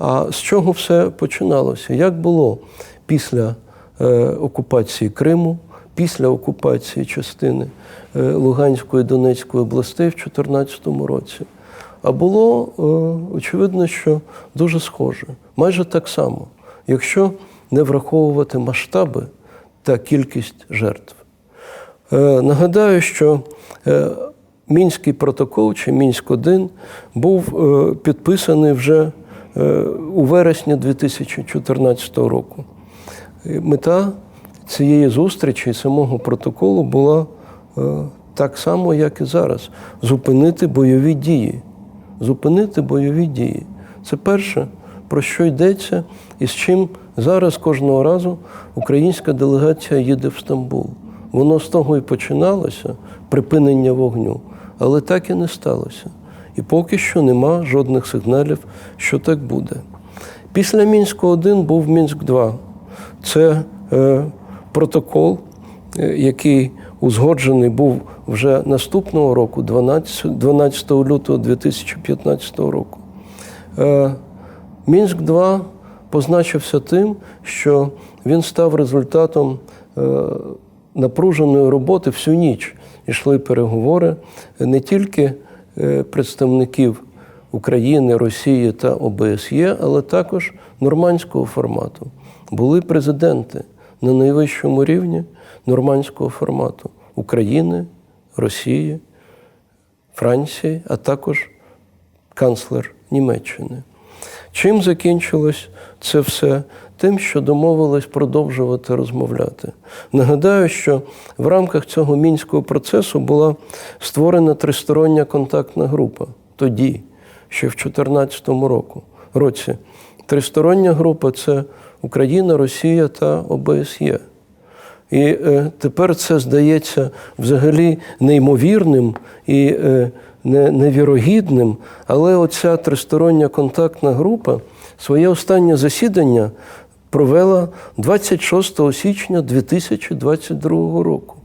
А з чого все починалося? Як було після е, окупації Криму, після окупації частини е, Луганської Донецької областей в 2014 році? А було е, очевидно, що дуже схоже, майже так само, якщо не враховувати масштаби та кількість жертв. Нагадаю, що Мінський протокол чи Мінськ 1 був підписаний вже у вересні 2014 року. Мета цієї зустрічі і самого протоколу була е, так само, як і зараз: зупинити бойові дії. Зупинити бойові дії. Це перше, про що йдеться, і з чим зараз кожного разу українська делегація їде в Стамбул. Воно з того і починалося припинення вогню, але так і не сталося. І поки що нема жодних сигналів, що так буде. Після Мінську 1 був Мінськ 2. Це е, протокол, е, який узгоджений був вже наступного року, 12, 12 лютого 2015 року. Е, Мінськ 2 позначився тим, що він став результатом е, напруженої роботи всю ніч. Йшли переговори не тільки представників України, Росії та ОБСЄ, але також нормандського формату. Були президенти на найвищому рівні нормандського формату України, Росії, Франції, а також канцлер Німеччини. Чим закінчилось це все? Тим, що домовились продовжувати розмовляти. Нагадаю, що в рамках цього мінського процесу була створена тристороння контактна група тоді, ще в 2014 році. Тристороння група це Україна, Росія та ОБСЄ. І е, тепер це здається взагалі неймовірним і е, не, невірогідним, але оця тристороння контактна група своє останнє засідання провела 26 січня 2022 року.